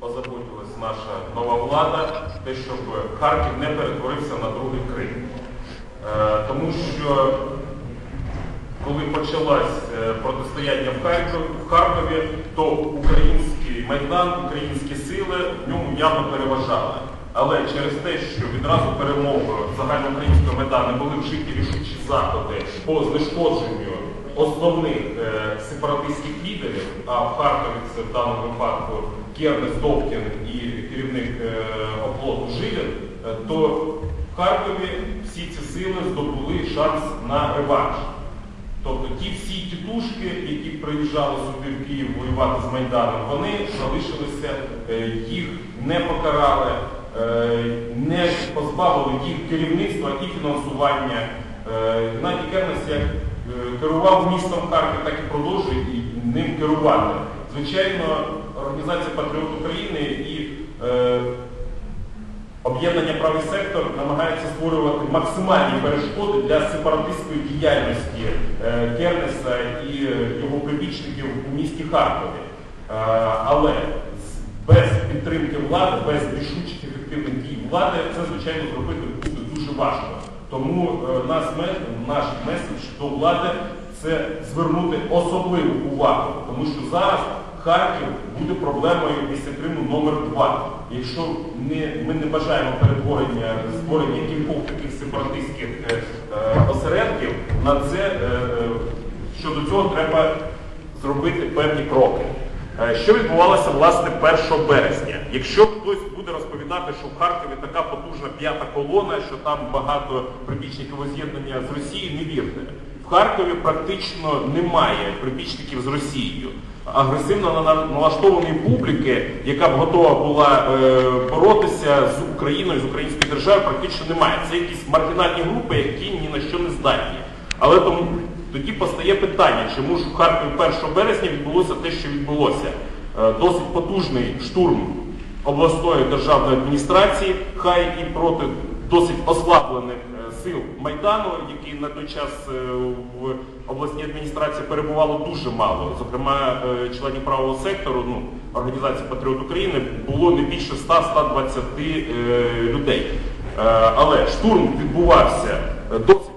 позаботилась наша нова влада, те, щоб Харків не перетворився на другий Крим. Е, Тому що коли почалось е, протистояння в Харкові, то український майдан, українські сили в ньому явно переважали. Але через те, що відразу перемогою загальноукраїнського майдану були вжиті рішучі заходи по знешкодженню основних е, сепаратистських лідерів, а в Харкові це в даному випадку Кернес Добкін і керівник е, оплоту Жилін, е, то в Харкові всі ці сили здобули шанс на реванш. Тобто ті всі тітушки, які приїжджали сюди в Київ воювати з Майданом, вони залишилися, е, їх не покарали, е, не позбавили їх керівництва і фінансування. Геннадій Кернес як керував містом Харків, так і продовжує і ним керувати. Звичайно, організація Патріот України і е, Об'єднання правий сектор намагається створювати максимальні перешкоди для сепаратистської діяльності е, Кернеса і е, його прибічників у місті Харкові. Е, Але без підтримки влади, без рішучих ефективних дій влади це, звичайно, зробити буде дуже важко. Тому е, наш меседж до влади це звернути особливу увагу, тому що зараз Харків буде проблемою після Криму номер 2 Якщо ми не бажаємо перетворення створення кількох таких сепаратистських е, е, осередків, на це е, щодо цього треба зробити певні кроки. Що відбувалося власне 1 березня? Якщо хтось буде розповідати, що в Харкові така потужна п'ята колона, що там багато прибічників воз'єднання з Росією, не вірте. В Харкові практично немає прибічників з Росією. Агресивно налаштованої публіки, яка б готова була е, боротися з Україною, з українською державою, практично немає. Це якісь маргінальні групи, які ні на що не здатні. Але тому тоді постає питання, чому ж в Харкові 1 березня відбулося те, що відбулося. Е, Досить потужний штурм обласної державної адміністрації, хай і проти досить ослаблених е, сил Майдану, які на той час е, в обласній адміністрації перебувало дуже мало. Зокрема, е, членів правого сектору, ну, організації Патріот України було не більше 100-120 е, людей. Але штурм відбувався досить.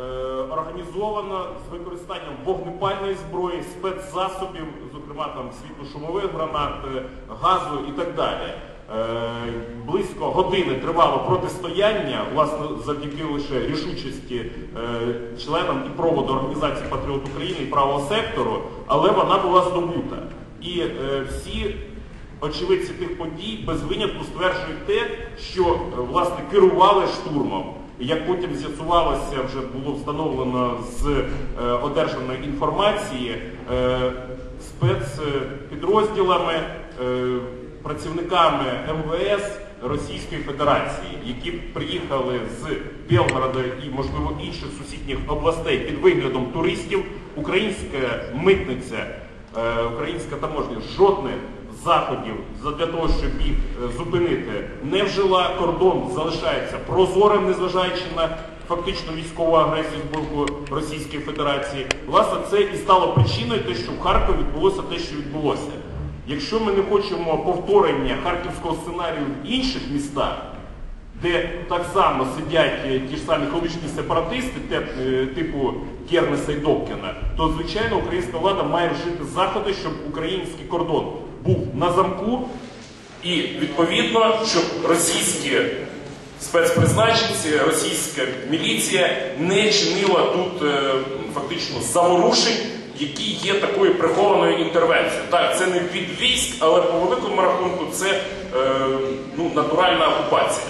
Е, організовано з використанням вогнепальної зброї, спецзасобів, зокрема там світлошумових гранат, е, газу і так далі. Е, Близько години тривало протистояння, власне, завдяки лише рішучості членам і проводу організації Патріот України і правого сектору, але вона була здобута. І всі очевидці тих подій без винятку стверджують те, що власне керували штурмом. Як потім з'ясувалося, вже було встановлено з е, одержаної інформації е, спецпідрозділами, е, працівниками МВС Російської Федерації, які приїхали з Белгорода і, можливо, інших сусідніх областей під виглядом туристів. Українська митниця, е, українська таможня жодних заходів для того, щоб їх е, зупинити, не вжила кордон, залишається прозорим, незважаючи на фактично військову агресію з боку Російської Федерації. Власне, це і стало причиною те, що в Харкові відбулося те, що відбулося. Якщо ми не хочемо повторення харківського сценарію в інших містах, де так само сидять е, ті ж самі колишні сепаратисти, е, типу Кернеса і Добкіна, то звичайно українська влада має вжити заходи, щоб український кордон був на замку, і відповідно, щоб російські спецпризначенці, російська міліція не чинила тут е, фактично заворушень, які є такою прихованою інтервенцією. Так, це не від військ, але по великому рахунку це е, ну, натуральна окупація.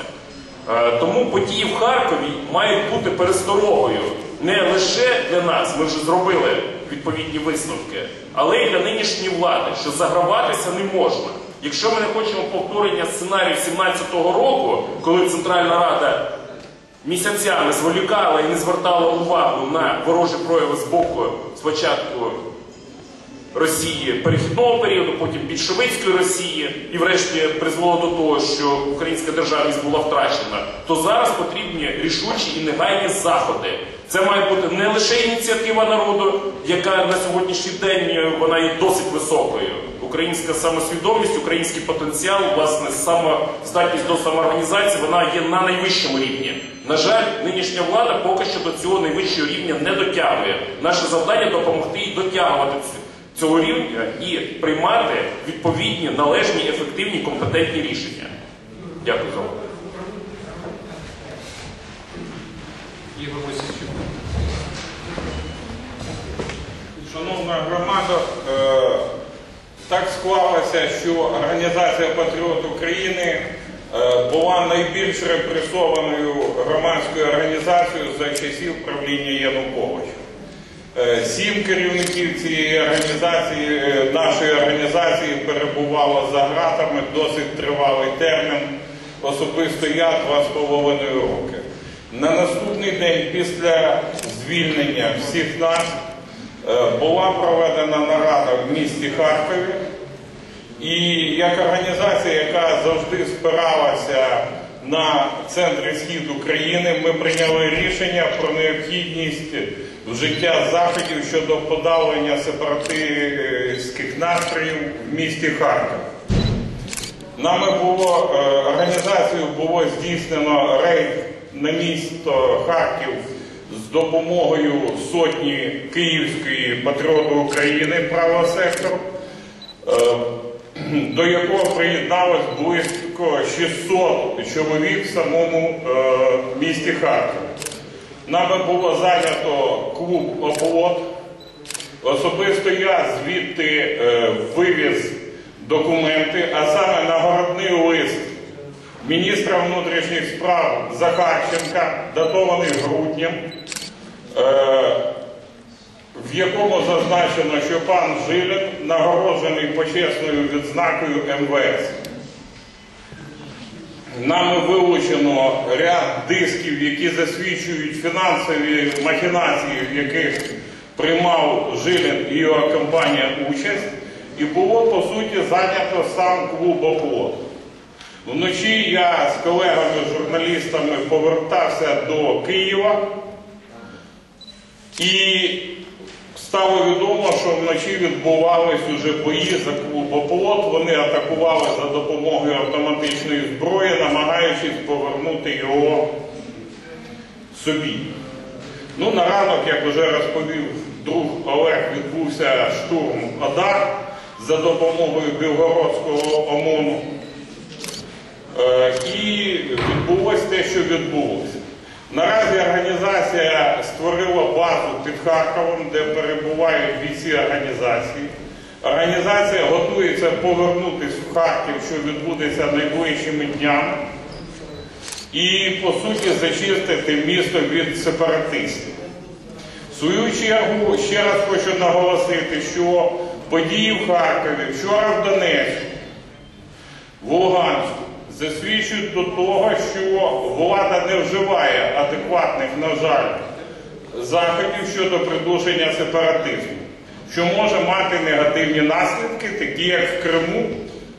Е, Тому події в Харкові мають бути пересторогою не лише для нас, ми вже зробили відповідні висновки, але й для нинішньої влади, що заграватися не можна. Якщо ми не хочемо повторення сценарію 17-го року, коли Центральна Рада місяцями зволікала і не звертала увагу на ворожі прояви з боку спочатку Росії перехідного періоду, потім більшовицької Росії, і врешті призвело до того, що українська державність була втрачена, то зараз потрібні рішучі і негайні заходи. Це має бути не лише ініціатива народу, яка на сьогоднішній день е, вона є досить високою. Українська самосвідомість, український потенціал, власне, самоздатність до самоорганізації, вона є на найвищому рівні. На жаль, нинішня влада поки що до цього найвищого рівня не дотягує. Наше завдання допомогти їй дотягувати ць- цього рівня і приймати відповідні, належні, ефективні, компетентні рішення. Дякую за увагу. Шановна громада, е, так склалося, що Організація Патріот України е, була найбільш репресованою громадською організацією за часів правління Януковича. Е, Сім керівників цієї організації, е, нашої організації перебувало за ґратами досить тривалий термін. Особисто я два з половиною роки. На наступний день після звільнення всіх нас е, була проведена нарада в місті Харкові. І як організація, яка завжди спиралася на центр схід України, ми прийняли рішення про необхідність вжиття заходів щодо подавлення сепаратистських настроїв в місті Харків. Нами було е, організацією було здійснено рейд на місто Харків з допомогою сотні Київської патріоту України правого сектору, е, до якого приєдналось близько 600 чоловік в самому е, місті Харків. Нами було зайнято клуб «Оплот». Особисто я звідти е, вивіз документи, а саме нагородний лист міністра внутрішніх справ Захарченка, датований груднем, е, в якому зазначено, що пан Жилін нагороджений почесною відзнакою МВС. Нами вилучено ряд дисків, які засвідчують фінансові махінації, в яких приймав Жилін і його компанія участь, і було по суті зайнято сам клуб «Оплот». Вночі я з колегами-журналістами повертався до Києва і стало відомо, що вночі відбувались уже бої за клуб «Оплот». Вони атакували за допомогою автоматичної зброї, намагаючись повернути його собі. Ну, на ранок, як вже розповів друг Олег, відбувся штурм Одар за допомогою Білгородського ОМОНу. Е, І відбулося те, що відбулося. Наразі організація створила базу під Харковом, де перебувають бійці організації. Організація готується повернутися в Харків, що відбудеться найближчими днями, і, по суті, зачистити місто від сепаратистів. В свою чергу ще раз хочу наголосити, що події в Харкові, вчора в Донецьку, в Луганську засвідчують до того, що влада не вживає адекватних, на жаль, заходів щодо придушення сепаратизму, що може мати негативні наслідки, такі як в Криму.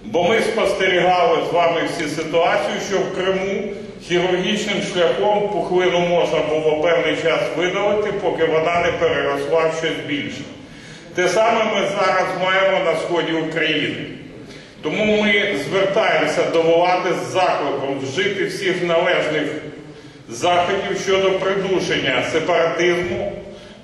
Бо ми спостерігали з вами всі ситуацію, що в Криму хірургічним шляхом пухлину можна було певний час видалити, поки вона не переросла в щось більше. Те саме ми зараз маємо на сході України. Тому ми звертаємося до влади з закликом вжити всіх належних заходів щодо придушення сепаратизму.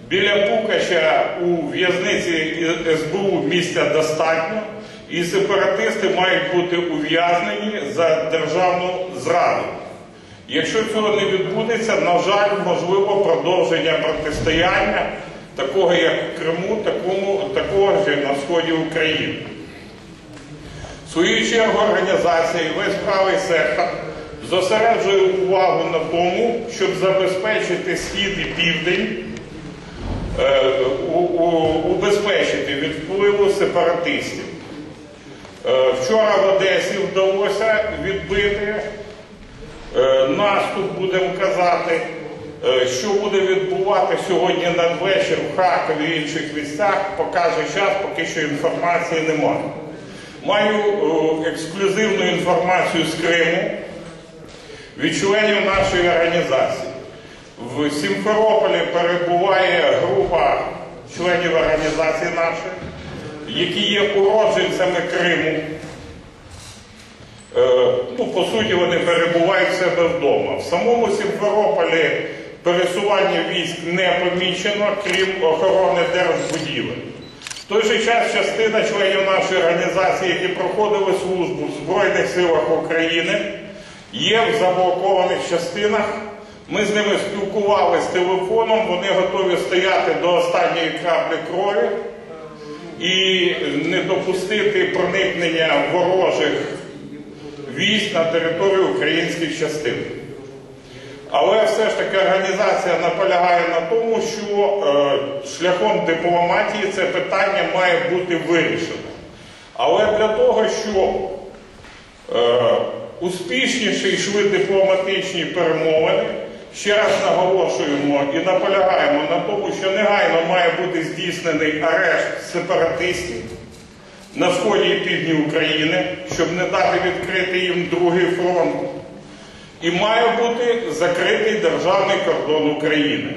Біля Пукача у в'язниці СБУ місця достатньо, і сепаратисти мають бути ув'язнені за державну зраду. Якщо цього не відбудеться, на жаль, можливо продовження протистояння, такого як в Криму, такому, такого ж на сході України. Свою чергу організація весь правий сектор зосереджує увагу на тому, щоб забезпечити схід і південь, е, убезпечити від впливу сепаратистів. Е, Вчора в Одесі вдалося відбити е, наступ, будемо казати, що буде відбувати сьогодні надвечір в Харкові і інших місцях, покаже час, поки що інформації немає. Маю е, ексклюзивну інформацію з Криму від членів нашої організації. В Сімферополі перебуває група членів організації нашої, які є уродженцями Криму. Е, Ну, по суті, вони перебувають в себе вдома. В самому Сімферополі пересування військ не помічено, крім охорони держбудівель. Той же час частина членів нашої організації, які проходили службу в Збройних силах України, є в заблокованих частинах. Ми з ними спілкувалися телефоном, вони готові стояти до останньої краплі крові і не допустити проникнення ворожих військ на територію українських частин. Але все ж таки організація наполягає на тому, що е, шляхом дипломатії це питання має бути вирішено. Але для того, щоб е, успішніше йшли дипломатичні перемовини, ще раз наголошуємо і наполягаємо на тому, що негайно має бути здійснений арешт сепаратистів на сході і півдні України, щоб не дати відкрити їм другий фронт. І має бути закритий державний кордон України.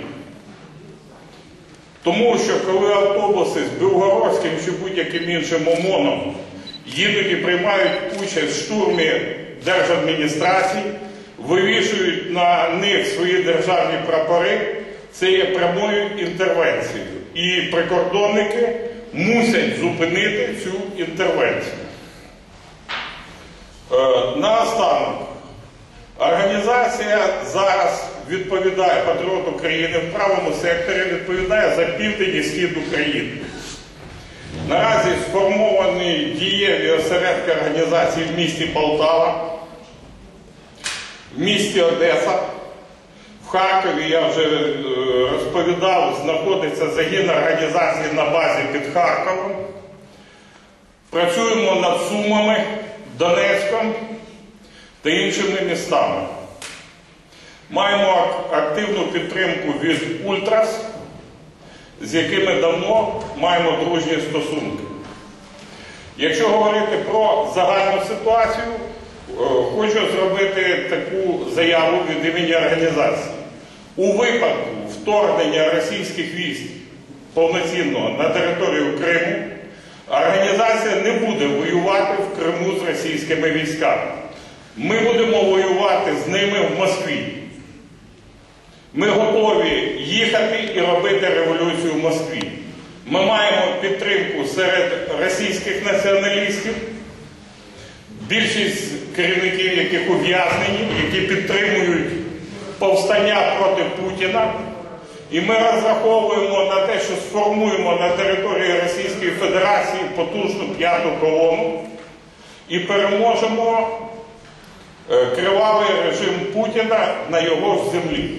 Тому що коли автобуси з Білгородським чи будь-яким іншим ОМОНом їдуть і приймають участь в штурмі держадміністрацій, вивішують на них свої державні прапори, це є прямою інтервенцією. І прикордонники мусять зупинити цю інтервенцію. Е, Наостанок. Організація зараз відповідає Патріот України в правому секторі, відповідає за південь і схід України. Наразі сформовані дієві осередки організації в місті Полтава, в місті Одеса. В Харкові я вже е, розповідав, знаходиться загін організації на базі під Харковом. Працюємо над Сумами, Донецьком та іншими містами. Маємо активну підтримку від Ультрас, з якими давно маємо дружні стосунки. Якщо говорити про загальну ситуацію, е, хочу зробити таку заяву від імені організації. У випадку вторгнення російських військ повноцінного на територію Криму, організація не буде воювати в Криму з російськими військами. Ми будемо воювати з ними в Москві. Ми готові їхати і робити революцію в Москві. Ми маємо підтримку серед російських націоналістів, більшість керівників, яких ув'язнені, які підтримують повстання проти Путіна. І ми розраховуємо на те, що сформуємо на території Російської Федерації потужну п'яту колону і переможемо кривавий режим Путіна на його ж землі.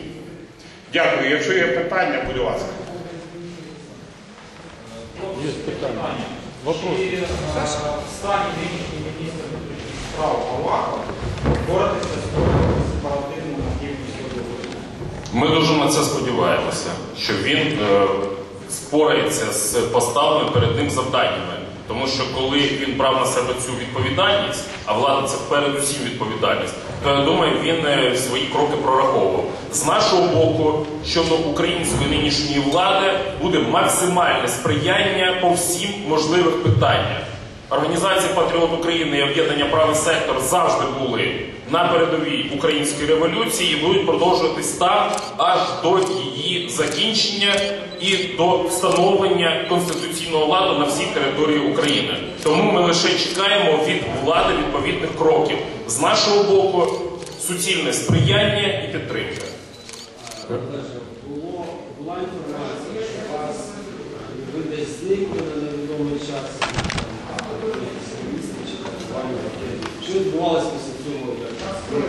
Дякую. Якщо є питання, будь ласка. Есть питання. Вопрос. Чи е, стані нинішній міністр внутрішніх справ Аваков боротися з півдні Сходу? Ми дуже на це сподіваємося, що він е, спорається з поставленими перед ним завданнями. Тому що коли він брав на себе цю відповідальність, а влада це передусім відповідальність, то я думаю, він е, свої кроки прораховував. З нашого боку, щодо української нинішньої влади, буде максимальне сприяння по всім можливих питаннях. Організація Патріот України і об'єднання правий сектор завжди були на передовій української революції будуть продовжуватись там аж до її закінчення і до встановлення конституційного ладу на всій території України. Тому ми лише чекаємо від влади відповідних кроків з нашого боку суцільне сприяння і підтримка. Що вас ви чи відбувалося після цього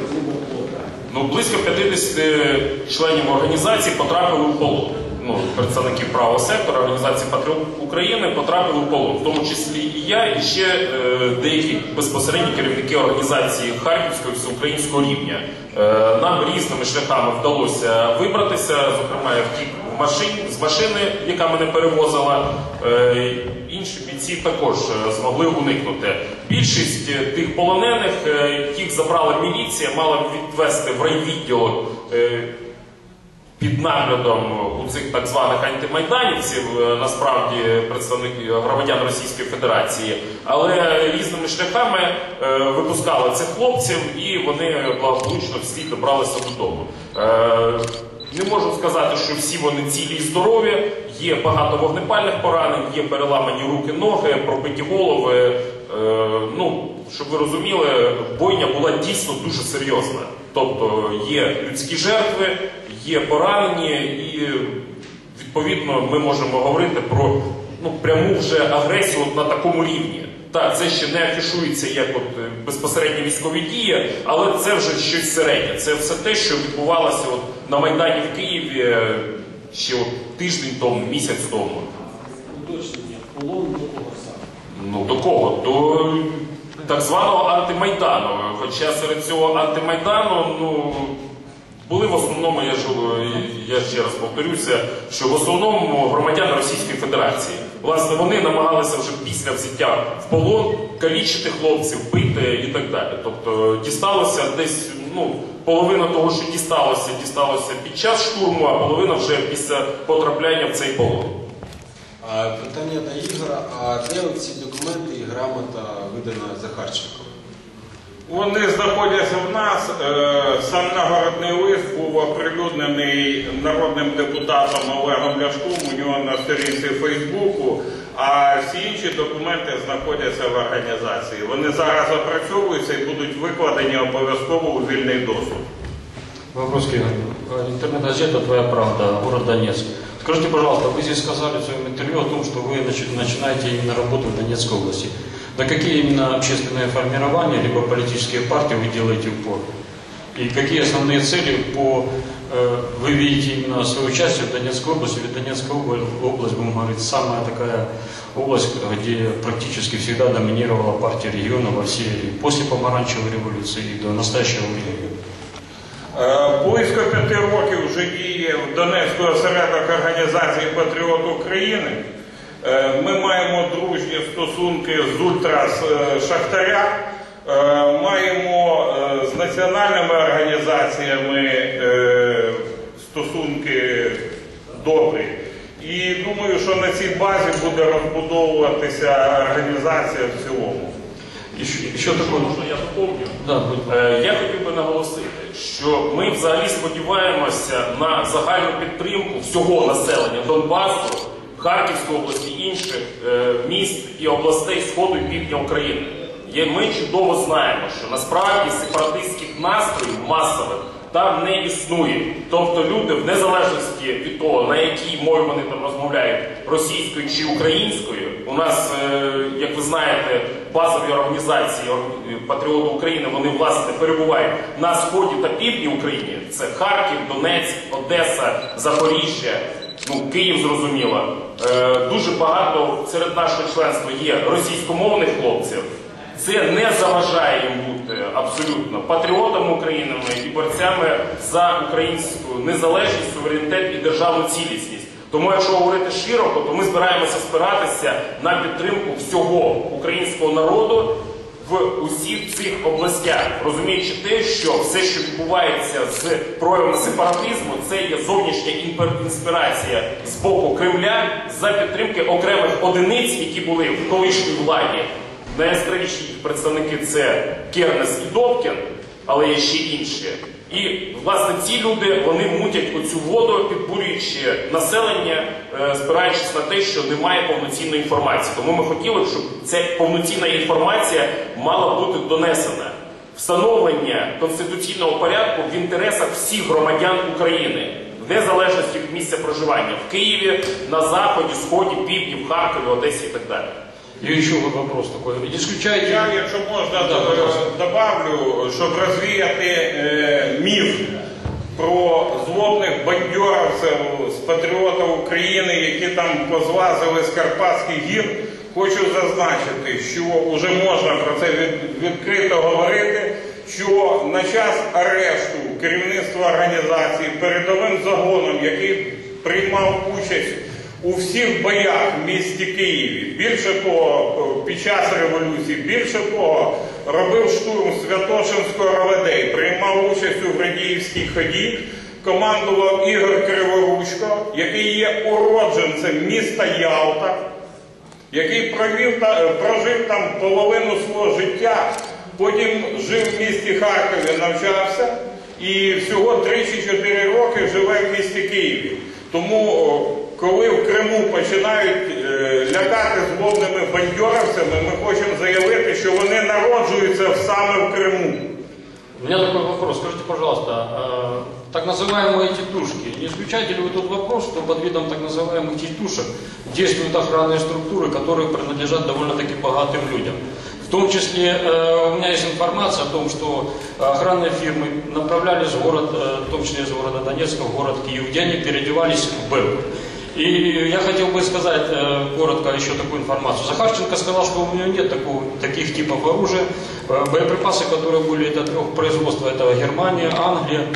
клубу флота? Близько 50 членів організації потрапили в полон. Ну, представників правого сектора організації Патріот України потрапили в полон, в тому числі і я, і ще е, деякі безпосередні керівники організації Харківського і всеукраїнського рівня. Е, нам різними шляхами вдалося вибратися. Зокрема, я втік в машині з машини, яка мене перевозила. Е, інші бійці також е, змогли уникнути. Більшість е, тих полонених, яких забрала міліція, мала відвести в райвідділок під наглядом у цих так званих антимайданівців, насправді представників громадян Російської Федерації, але різними шляхами випускали цих хлопців і вони благополучно всі добралися додому. Не можу сказати, що всі вони цілі і здорові. Є багато вогнепальних поранень, є переламані руки, ноги, пробиті голови. Е, ну, щоб ви розуміли, бойня була дійсно дуже серйозна. Тобто є людські жертви, є поранені, і відповідно ми можемо говорити про ну, пряму вже агресію от на такому рівні. Так, це ще не афішується як от е, безпосередні військові дії, але це вже щось середнє. Це все те, що відбувалося от на Майдані в Києві е, ще от тиждень тому, місяць тому. Уточнення. Полон до кого саме? Ну до кого? До так званого антимайдану. Хоча серед цього антимайдану, ну. Були в основному, я ж я ще раз повторюся, що в основному громадяни Російської Федерації. Власне, вони намагалися вже після взяття в полон калічити хлопців, бити і так далі. Тобто дісталося десь, ну, половина того, що дісталося, дісталося під час штурму, а половина вже після потрапляння в цей полон. Питання до Ігора. А де ці документи і грамота видана Захарченко? Вони знаходяться в нас. Е, Сам нагородний лист був оприлюднений народним депутатом Олегом Ляшком у нього на сторінці Фейсбуку, а всі інші документи знаходяться в організації. Вони зараз опрацьовуються і будуть викладені обов'язково у вільний доступ. Вопрос к Игорю. Интернет-газета «Твоя правда», город Донецк. Скажите, пожалуйста, вы здесь сказали в своем интервью о том, что вы начи- начинаете именно работу в Донецкой области. На какие именно общественные формирования, либо политические партии вы делаете упор? И какие основные цели по, э, вы видите именно свое участие в Донецкой области? Ведь Донецкая обла- область, будем говорить, самая такая область, где практически всегда доминировала партия региона во всей, после помаранчевой революции и до настоящего времени. Е, Близько п'яти років вже діє в Донецьку осередок організації Патріот України. Е, Ми маємо дружні стосунки з ультрас е, Шахтаря, Е, маємо е, з національними організаціями стосунки добрі. І думаю, що на цій базі буде розбудовуватися організація в цілому. Еще, еще такой... Можна я доповню? Да, Е, Я хотів би наголосити, що ми взагалі сподіваємося на загальну підтримку всього населення Донбасу, Харківської області, інших е, міст і областей Сходу і Півдня України. Ми чудово знаємо, що насправді сепаратистських настроїв масових там не існує. Тобто люди, в незалежності від того, на якій мові вони там розмовляють, російською чи українською, у нас, е, як ви знаєте, базові організації Патріоти України, вони власне перебувають на сході та півдні України. Це Харків, Донецьк, Одеса, Запоріжжя. Ну, Київ зрозуміло. Е, дуже багато серед нашого членства є російськомовних хлопців. Це не заважає їм бути абсолютно патріотами України і борцями за українську незалежність, суверенітет і державну цілісність. Тому, якщо говорити широко, то ми збираємося спиратися на підтримку всього українського народу в усіх цих областях, розуміючи те, що все, що відбувається з проявами сепаратизму, це є зовнішня інспірація з боку Кремля за підтримки окремих одиниць, які були в колишній владі. Найяскравіші представники це Кернес і Добкін, але є ще інші. І власне ці люди вони мутять оцю воду, підбурюючи населення, е, спираючись на те, що немає повноцінної інформації. Тому ми хотіли щоб ця повноцінна інформація мала бути донесена. Встановлення конституційного порядку в інтересах всіх громадян України, в незалежності від місця проживання в Києві, на заході, сході, півдні, в Харкові, Одесі і так далі. И еще вот вопрос такой. Исключаете... Я, якщо можна, Да, добавлю, щоб розвіяти е, міф про злобних бандьоровців з патріотів України, які там позлазили з Карпатських гір, хочу зазначити, що вже можна про це від- відкрито говорити, що на час арешту керівництва організації передовим загоном, який приймав участь у всіх боях в місті Києві. Більше того, під час революції, більше того, робив штурм Святошинського РОВД, приймав участь у Градіївській ході. командував Ігор Криворучко, який є уродженцем міста Ялта, який провів та, прожив там половину свого життя, потім жив в місті Харкові, навчався і всього 3-4 роки живе в місті Києві. Тому, коли в Криму починають е, лякати злобними бандьоровцями, ми хочемо заявити, що вони народжуються саме в Криму. У меня такой вопрос. Скажите, пожалуйста, э, так называемые тетушки, не исключаете ли вы тот вопрос, что под видом так называемых тетушек действуют охранные структуры, которые принадлежат довольно-таки богатым людям? В том числе э, у меня есть информация о том, что охранные фирмы направлялись в город, э, в том числе из города Донецка, в город Киев, где они переодевались в Беркут. И я хотел бы сказать э, коротко еще такую информацию. Захарченко сказал, что у него нет такого, таких типов оружия. Э, боеприпасы, которые были до трех производства, это Германия, Англия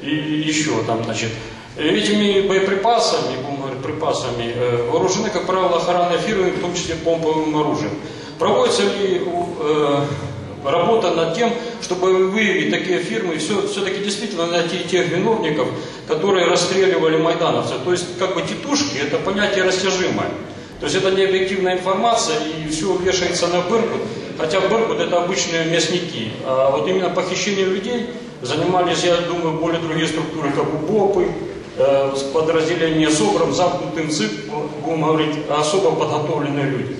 и еще там, значит. Этими боеприпасами, будем говорить, припасами, э, вооружены, как правило, охранные фирмы, в том числе помповым оружием. Проводится ли работа над тем, чтобы выявить такие фирмы и все, все-таки действительно найти тех виновников, которые расстреливали майдановцев. То есть, как бы тетушки, это понятие растяжимое. То есть это не объективная информация, и все вешается на Беркут, хотя Беркут это обычные мясники. А вот именно похищением людей занимались, я думаю, более другие структуры, как УБОПы, э, подразделения СОБРом, замкнутым ЦИП, будем говорить, особо подготовленные люди.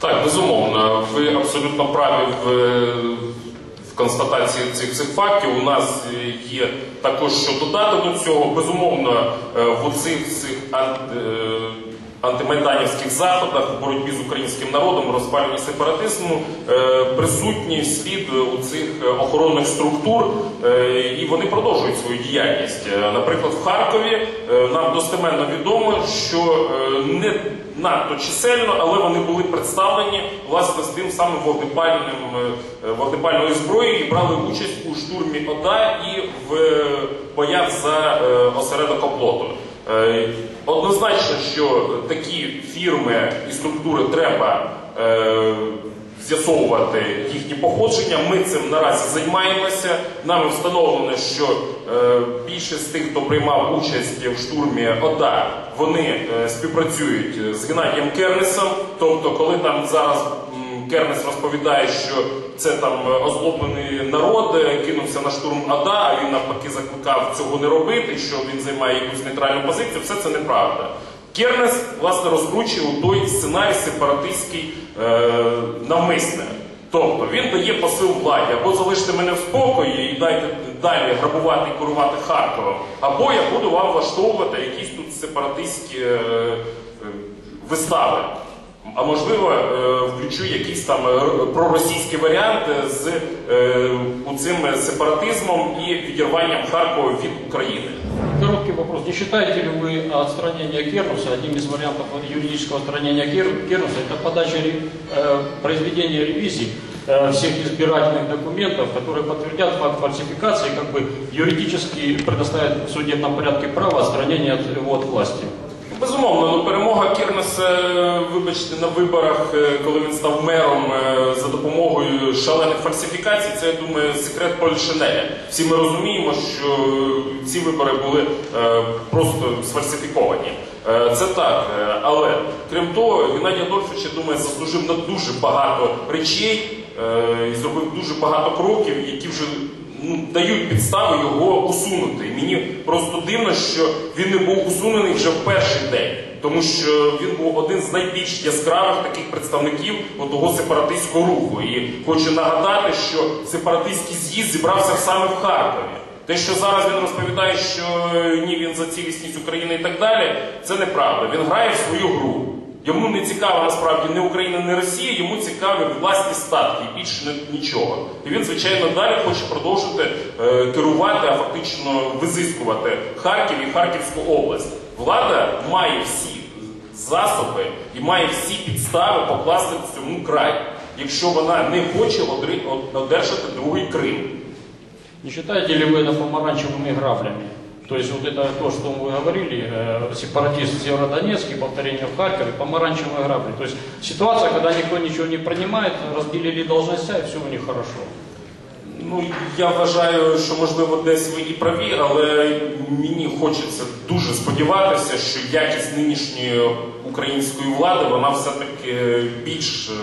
Так, безумовно, ви абсолютно праві в, в констатації цих всіх фактів. У нас е, є також що додати до цього. Безумовно, е, в оцих цих е, антимайданівських заходах в боротьбі з українським народом, розпалюванні сепаратизму, присутній слід у цих охоронних структур, і вони продовжують свою діяльність. Наприклад, в Харкові нам достеменно відомо, що не надто чисельно, але вони були представлені власне з тим самим вогнепальним е, вогнепальною зброєю і брали участь у штурмі ОДА і в е, боях за е, осередок оплоту. Е, Однозначно, що такі фірми і структури треба е, з'ясовувати їхні походження. Ми цим наразі займаємося. Нами встановлено, що е, більшість з тих, хто приймав участь в штурмі ОДА, вони е, співпрацюють з Геннадієм Кернесом. Тобто, коли там зараз Кернес розповідає, що це там е, озлоблений народ е, кинувся на штурм АДА, а він навпаки закликав цього не робити, що він займає якусь нейтральну позицію, все це неправда. Кернес, власне, розкручує той сценарій сепаратистський е, навмисне. Тобто він дає посил владі, або залиште мене в спокої і дайте далі грабувати і керувати Харковом, або я буду вам влаштовувати якісь тут сепаратистські е, е, вистави А можливо, е, включу якийсь там е, проросійський варіант з е, цим сепаратизмом і відірванням Харкова від України. Короткий вопрос. Не считаете ли вы отстранение Кернуса, одним из вариантов юридического отстранения Кер- Кернуса, это подача ре- э, произведения ревизий э, всех избирательных документов, которые подтвердят факт фальсификации, как бы юридически предоставят в судебном порядке право отстранения от, его от власти? Безумовно, ну перемога Кірнеса, вибачте, на виборах, е, коли він став мером е, за допомогою шалених фальсифікацій, це я думаю секрет Польшинеля. Всі ми розуміємо, що ці вибори були е, просто сфальсифіковані. Це так, але крім того, Геннадій Адольфович, я думаю, заслужив на дуже багато речей і зробив дуже багато кроків, які вже ну, дають підстави його усунути. І Мені просто дивно, що він не був усунений вже в перший день, тому що він був один з найбільш яскравих таких представників того сепаратистського руху. І хочу нагадати, що сепаратистський з'їзд зібрався саме в Харкові. Те, що зараз він розповідає, що е, ні, він за цілісність України і так далі, це неправда. Він грає в свою гру. Йому не цікава насправді ні Україна, ні Росія, йому цікаві власні статки і більше ні- нічого. І він, звичайно, далі хоче продовжити е, керувати, а фактично визискувати Харків і Харківську область. Влада має всі засоби і має всі підстави покласти цьому край, якщо вона не хоче одри- од- одержати другий Крим. Не считаете ли вы это помаранчевыми граблями? То есть вот это то, что вы говорили, э, сепаратист в Северодонецке, повторение в Харькове, помаранчевые грабли. То есть ситуация, когда никто ничего не принимает, разделили должностя и все у них хорошо. Ну, я вважаю, що можливо десь ви і праві, але мені хочеться дуже сподіватися, що якість нинішньої української влади вона все-таки більш е,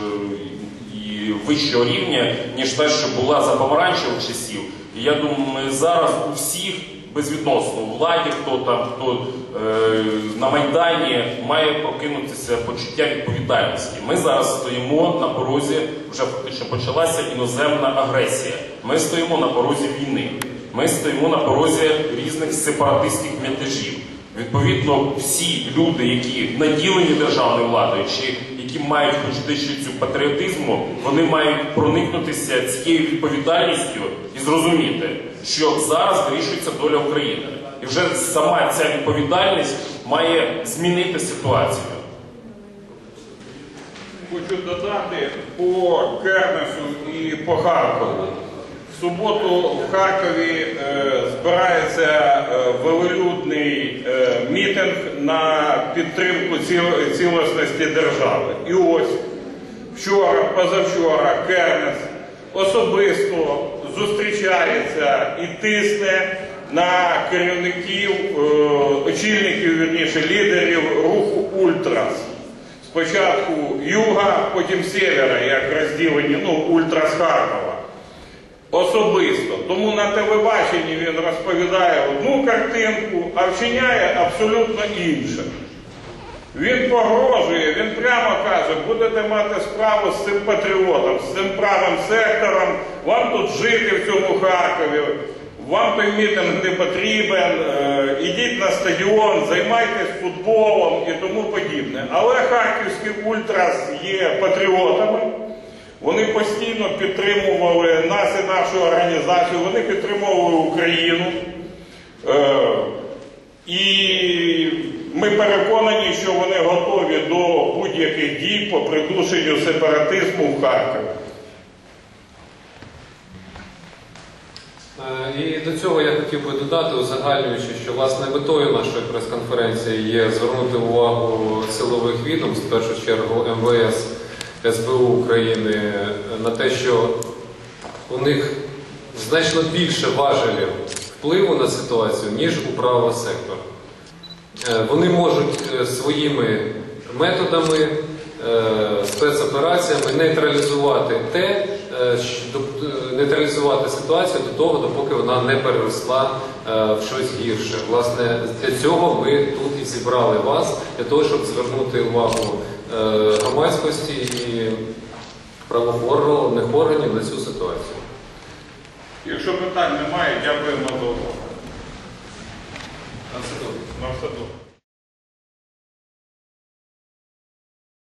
і вищого рівня, ніж те, що була за помаранчевих часів. І я думаю, зараз у всіх безвідносно у владі, хто там, хто е, на Майдані, має прокинутися почуття відповідальності. Ми зараз стоїмо на порозі, вже фактично почалася іноземна агресія. Ми стоїмо на порозі війни. Ми стоїмо на порозі різних сепаратистських мятежів. Відповідно, всі люди, які наділені державною владою, чи які мають хоч дещицю патріотизму, вони мають проникнутися цією відповідальністю і зрозуміти, що зараз вирішується доля України. І вже сама ця відповідальність має змінити ситуацію. Хочу додати по Кернесу і по Харкову. В суботу в Харкові е, збирається е, велолюдний е, мітинг на підтримку ціл- цілісності держави. І ось вчора, позавчора Кернес особисто зустрічається і тисне на керівників, е, очільників, вірніше, лідерів руху Ультрас. Спочатку юга, потім севера, як розділені, ну, ультра з Харкова. Особисто. Тому на телебаченні він розповідає одну картинку, а вчиняє абсолютно інше. Він погрожує, він прямо каже, будете мати справу з цим патріотом, з цим правим сектором, вам тут жити в цьому Харкові, вам той мітинг не потрібен, е, ідіть на стадіон, займайтесь футболом і тому подібне. Але харківські ультрас є патріотами. Вони постійно підтримували нас і нашу організацію, вони підтримували Україну. Е, і ми переконані, що вони готові до будь-яких дій по придушенню сепаратизму в Харкові. Е, І до цього я хотів би додати, узагальнюючи, що власне метою нашої прес-конференції є звернути увагу силових відомств, в першу чергу МВС, СБУ України, на те, що у них значно більше важелів впливу на ситуацію, ніж у правого сектора. Е, Вони можуть е, своїми методами, е, спецопераціями нейтралізувати те, нейтралізувати ситуацію до того, допоки вона не переросла в щось гірше. Власне, для цього ми тут і зібрали вас, для того, щоб звернути увагу громадськості і правоохоронних органів на цю ситуацію. Якщо питань немає, дякуємо за увагу. На все